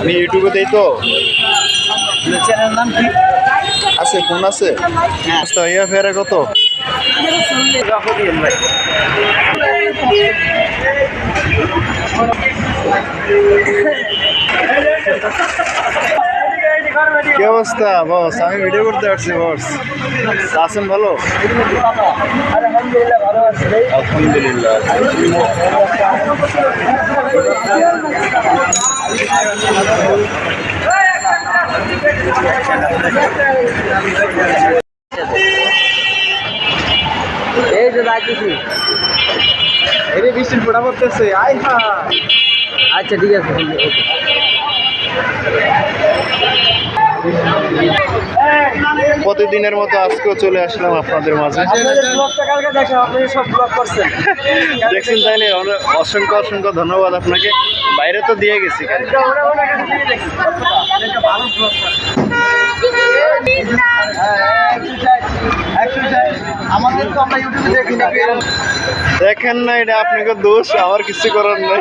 আমি ইউটিউবে দেই তো। চ্যানেল নাম কি আছে ফোন আছে? ইয়া ফেরে কত? কি অবস্থা বস? আমি ভিডিও করতে পারছি বস। আছেন ভালো? আলহামদুলিল্লাহ। এই যে বৃষ্টির ফোটা পড়তেছে আই হা আচ্ছা ঠিক আছে প্রতিদিনের মতো আজকেও চলে আসলাম আপনাদের মাঝে। দেখছেন তাইলে অসংখ্য অসংখ্য ধন্যবাদ আপনাকে। বাইরে তো দিয়ে গেছি আমাদের তো আমরা ইউটিউবে দেখি না। দেখেন না এটা আপনাকে দোষ আমার কিছু করার নাই।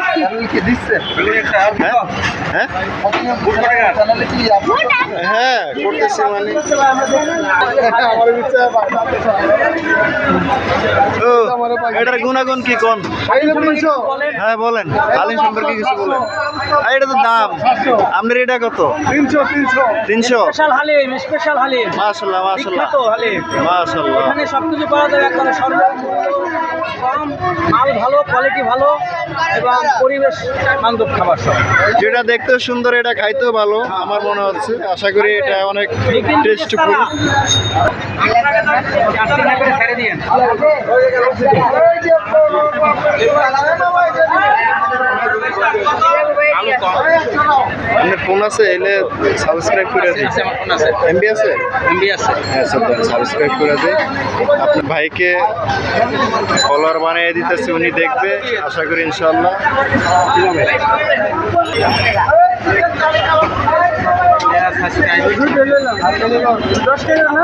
হ্যাঁ? হ্যাঁ করতেছি মানে। এটার গুণাগুণ কি কোন? হ্যাঁ বলেন। আলিম সম্পর্কে কিছু বলেন। এটা তো দাম। আপনার এটা কত? তিনশো? তিনশো তিনশো স্পেশাল হালিম স্পেশাল হালিম। মাশাল্লাহ মাশাল্লাহ। বিখ্যাত হালিম। মাশাল্লাহ। এখানে সব কিছু পাওয়া সর্বমূল্য কম মাল ভালো কোয়ালিটি ভালো এবং পরিবেশ বান্ধব খাবার সব। যেটা দেখতেও সুন্দর এটা খাইতেও ভালো আমার মনে হচ্ছে। আশা করি এটা অনেক টেস্টফুল ছেড়ে দিন আপনার ফোন আছে এলে সাবস্ক্রাইব করে দিই আমার ফোন আছে? এমবি আছে এমবি আছে। হ্যাঁ স্যার সাবস্ক্রাইব করে দিই আপনার ভাইকে ফলোয়ার বানিয়ে দিতেছে উনি দেখবে আশা করি ইনশাল্লাহ দশ টাকা না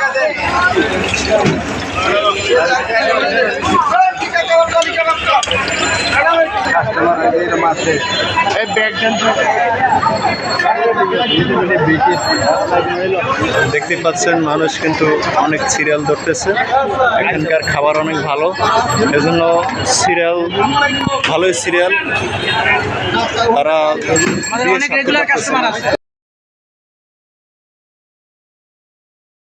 এই ব্যাগটা দেখতে পাচ্ছেন মানুষ কিন্তু অনেক সিরিয়াল ধরতেছে। এখানকার খাবার অনেক ভালো। এজন্য সিরিয়াল ভালোই সিরিয়াল। তারা